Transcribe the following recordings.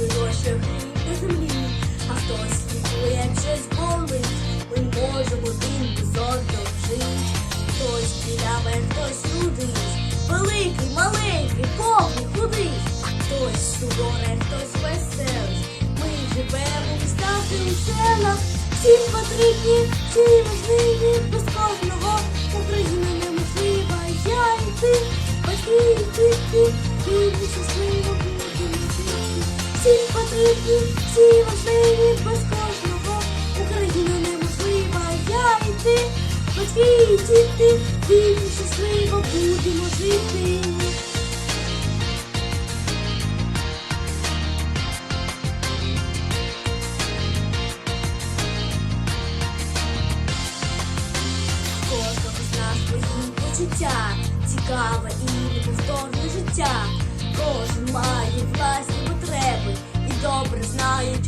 вирощує на землі, а хтось лікує, щось болить. Ми можемо один без одного жити. Хтось біляве, хтось рудить, великий, маленький, повний, худий, хтось суворий, хтось веселий. Ми живемо в містах і селах, всі потрібні, всі важливі, без кожного Україна неможлива, я і ти, батьки і вільні, щасливо. Всі потрібні, всі важливі, без кожного Україна неможлива, я і ти, батьки і діти, вільні, щасливо будемо жити. Кожного з свої почуття, цікаве і неповторне життя. Кожен має власні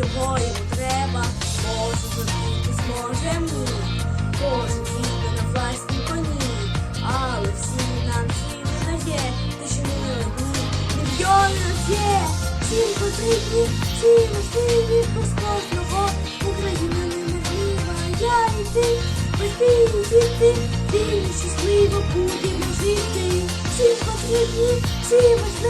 чого йому треба. Може зробити зможе ні. Кожен їде на власній коні, але всі нам не дає, те, що ми одні, мільйони є. Всім потрібні, всі важливі, без кожного Україна неможлива, я і ти. Діти, вільні, щасливо будемо жити. Всі потрібні, всі важливі,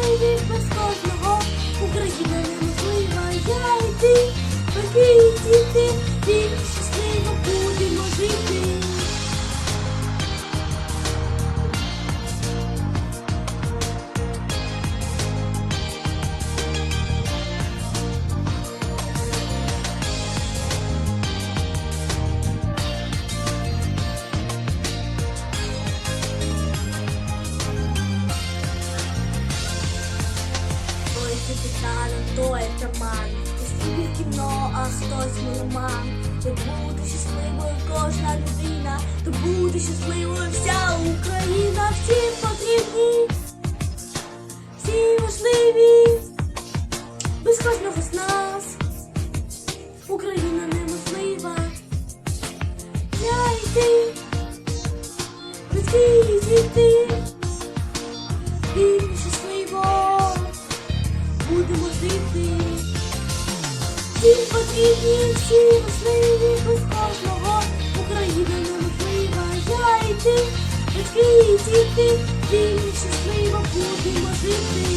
капітаном, той атаман, хтось кіно, а хтось меломан. То буде щасливою кожна людина, то буде щасливою вся Україна. Всі потрібні, всі важливі, без кожного з нас. Україна неможлива. Я і ти, батьки і діти, будемо жити. Всі потрібні, всі можливі, без кожного Україна неможлива, я батьки і діти, вільні, щасливо будемо жити.